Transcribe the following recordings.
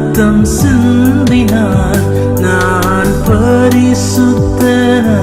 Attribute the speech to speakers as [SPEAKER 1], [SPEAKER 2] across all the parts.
[SPEAKER 1] ரத்தம் சிந்தினார். நான் பரிசுத்தனா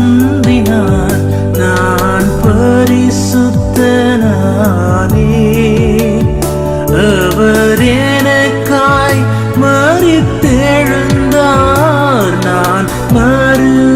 [SPEAKER 1] நம்பினார். நான் பரிசுத்தனானே. அவர் எனக்காய் மறித்தெழுந்தார். நான்
[SPEAKER 2] மறு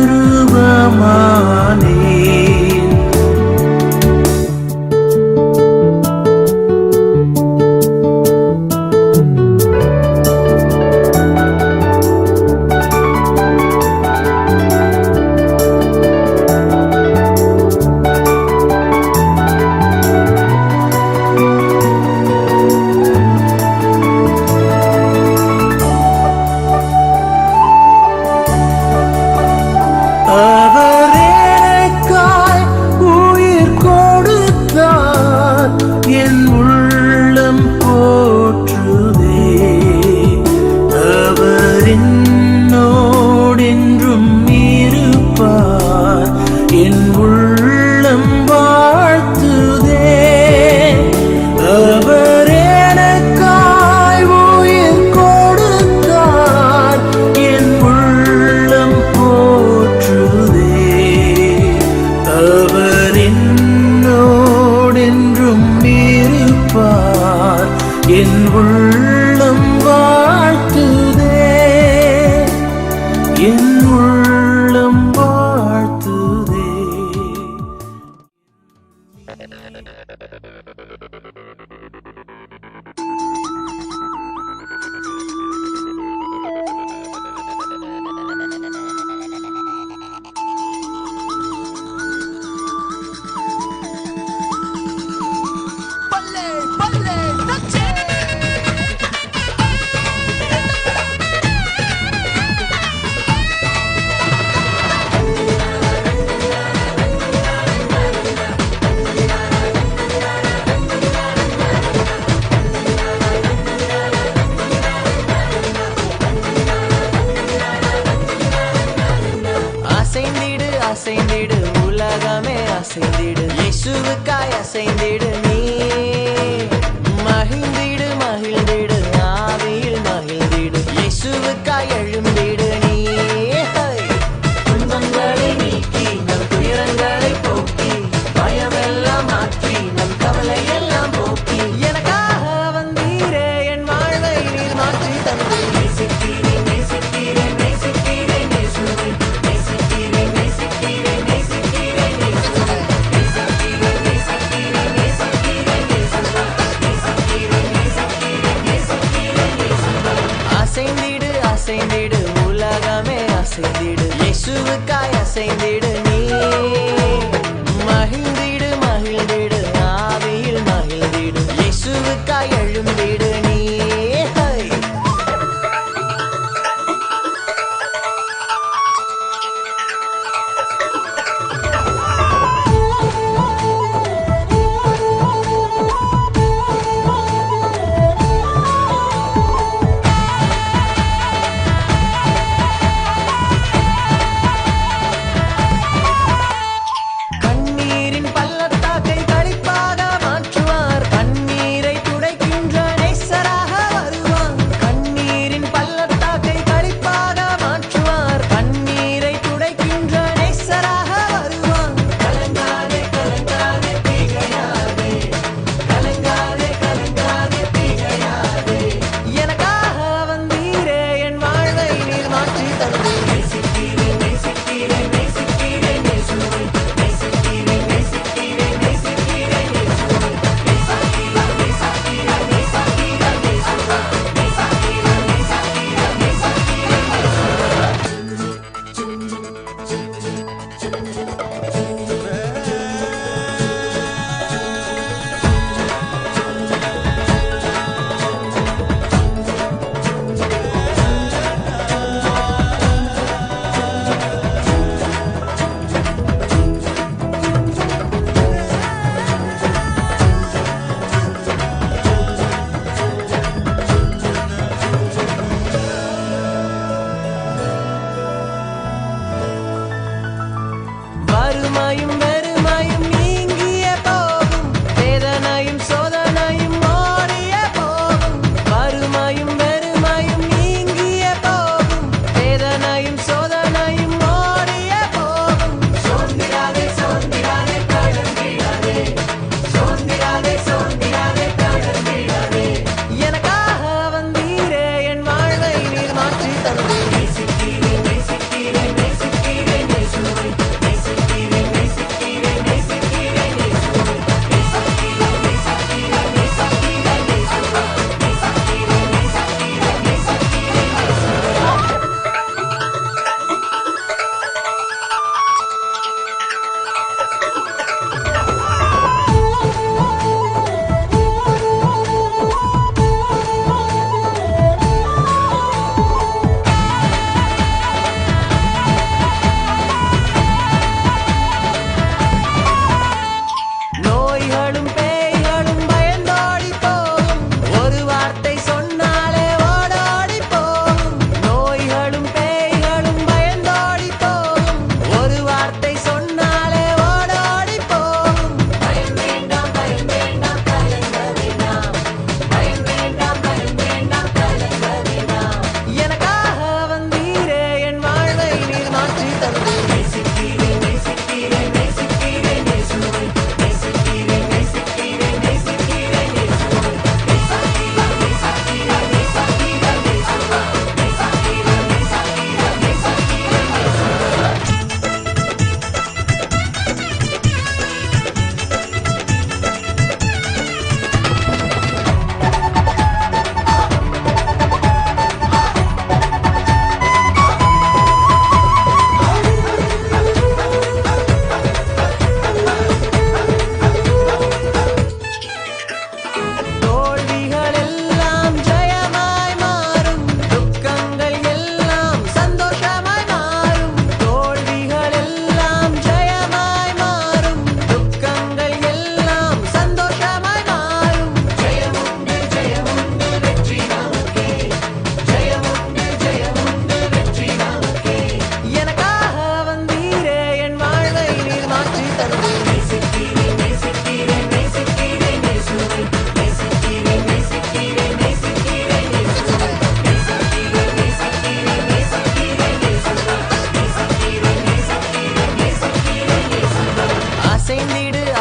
[SPEAKER 3] அசைந்திடு. இயேசுவுக்காய் அசைந்திடு.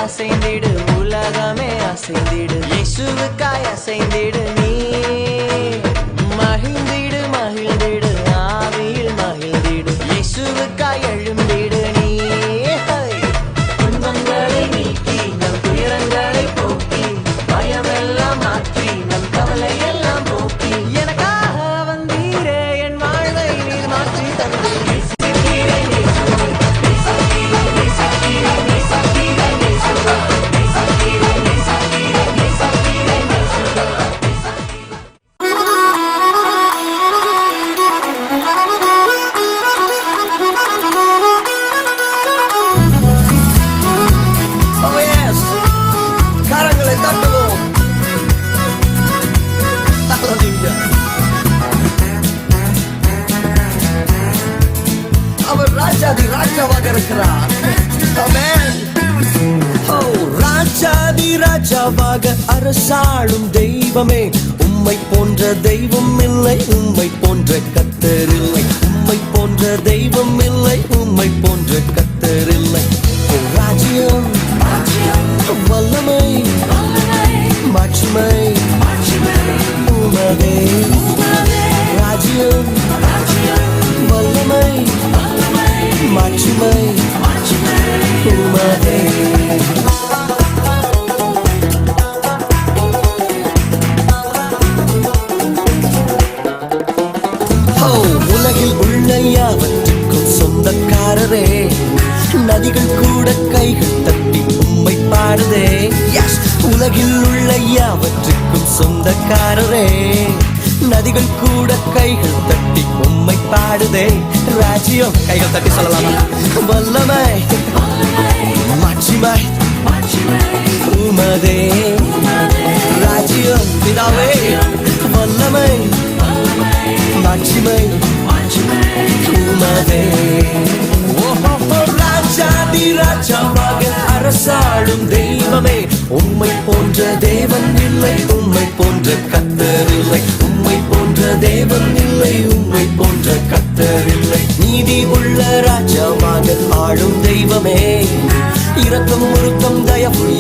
[SPEAKER 3] அசைந்திடு உலகமே அசைந்திடு. இயேசுவுக்காய் அசைந்திடு நீ. மகிழ்ந்திடு மகிழ்ந்திடு
[SPEAKER 2] ஆவியில் மகிழ்ந்திடு. இயேசுவுக்காய்
[SPEAKER 1] ராஜாவாக இருக்கிறார்
[SPEAKER 4] ஓ ராஜாதி ராஜாவாக அரசாளும் தெய்வமே. உம்மை போன்ற தெய்வம் இல்லை உம்மை போன்ற கத்தரில்லை உம்மை போன்ற தெய்வம் இல்லை உம்மை போன்ற கத்தரில்லை ராஜ்யம் நதிகள் கூட கைகள் தட்டி உண்மை பாடுதே. உலகில் உள்ள யாவற்றுக்கும் சொந்தக்காரரே. நதிகள் கூட கைகள் தட்டி உண்மை பாடுதே. ராஜ்யம் கைகள் தட்டி சொல்லலாமா? வல்லமை. மாட்சிமாய் உமதே. ராஜ்யம் பிதாவே. வல்ல அரசாளும் தெய்வமே. உண்மை போன்ற தேவன் இல்லை உண்மை போன்ற கத்தர் இல்லை. உம்மை போன்ற தேவன் இல்லை உண்மை போன்ற கத்தர் இல்லை. நீதி உள்ள ராஜாவாக ஆளும் தெய்வமே. இரக்கம் முருக்கம் தயவு